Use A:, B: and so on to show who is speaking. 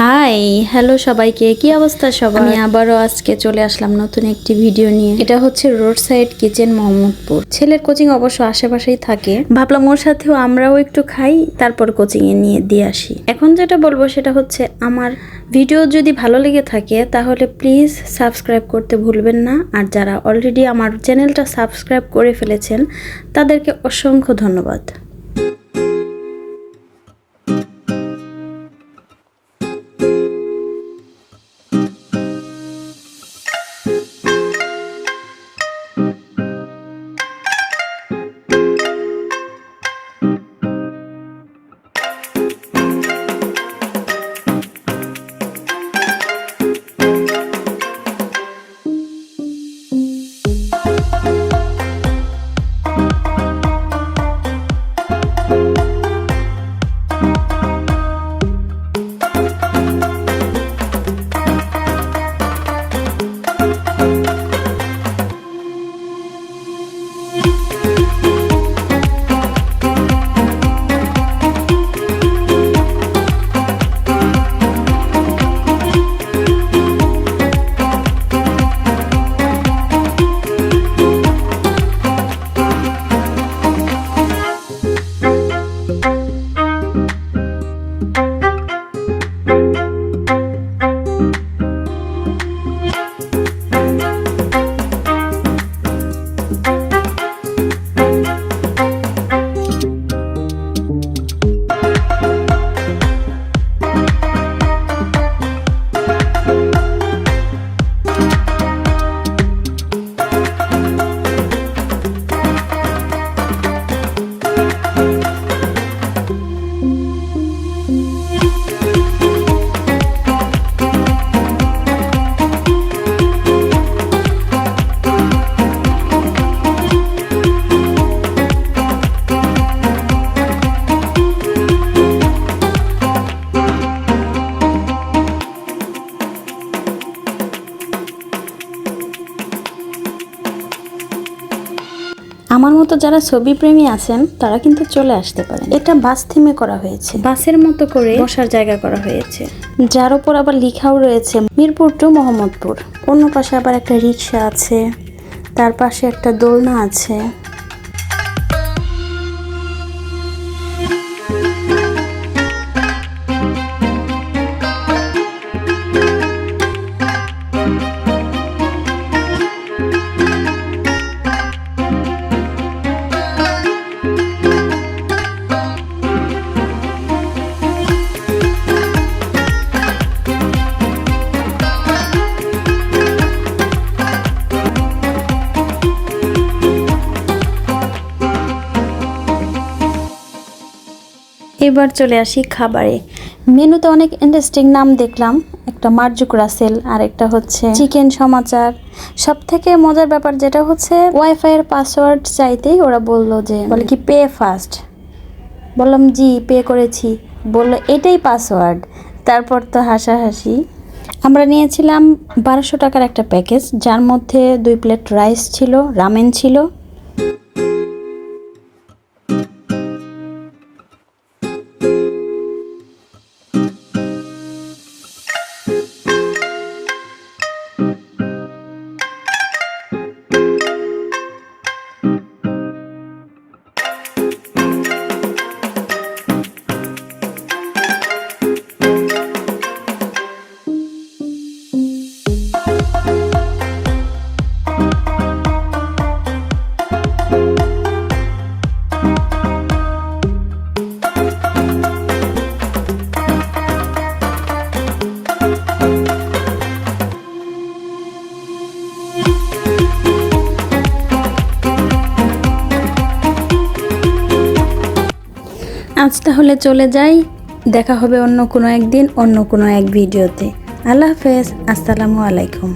A: Hi hello সবাইকে। কি অবস্থা সবাই আমি আবারও আজকে চলে আসলাম নতুন একটি ভিডিও নিয়ে। এটা হচ্ছে রোড সাইড কিচেন মোহাম্মদপুর। ছেলের কোচিং অবশ্য আশেপাশেই থাকে। ভাবলাম ওর সাথেও আমরাও একটু খাই তারপর কোচিং এ নিয়ে দিয়ে আসি। এখন যেটা বলব সেটা হচ্ছে আমার ভিডিও যদি ভালো লেগে থাকে তাহলে প্লিজ সাবস্ক্রাইব করতে ভুলবেন না। আর যারা অলরেডি আমার চ্যানেলটা সাবস্ক্রাইব করে ফেলেছেন তাদেরকে অসংখ্য ধন্যবাদ। আমার মতো যারা ছবি প্রেমী আছেন তারা কিন্তু চলে আসতে পারেন। এটা বাস থিমে করা হয়েছে। বাসের মতো করে বসার জায়গা করা হয়েছে। যার উপর আবার লিখাও রয়েছে মিরপুর টু মোহাম্মদপুর। অন্য পাশে আবার একটা রিক্সা আছে তার পাশে একটা দোলনা আছে। এবার চলে আসি খাবারে। মেনুতে অনেক ইন্টারেস্টিং নাম দেখলাম। একটা মার্জুক রাসেল আর একটা হচ্ছে চিকেন সমাচার। সব থেকে মজার ব্যাপার যেটা হচ্ছে ওয়াইফাই এর পাসওয়ার্ড চাইতেই ওরা বলল যে, বলে কি পে ফার্স্ট বললাম, জি পে করেছি। বলল, এটাই পাসওয়ার্ড তারপর তো হাসাহাসি। আমরা নিয়েছিলাম বারোশো টাকার একটা প্যাকেজ যার মধ্যে দুই প্লেট রাইস ছিল রামেন ছিল আজ তাহলে চলে যাই। দেখা হবে অন্য কোনো একদিন, অন্য কোনো এক ভিডিওতে। আল্লাহ হাফেজ, আসসালামু আলাইকুম।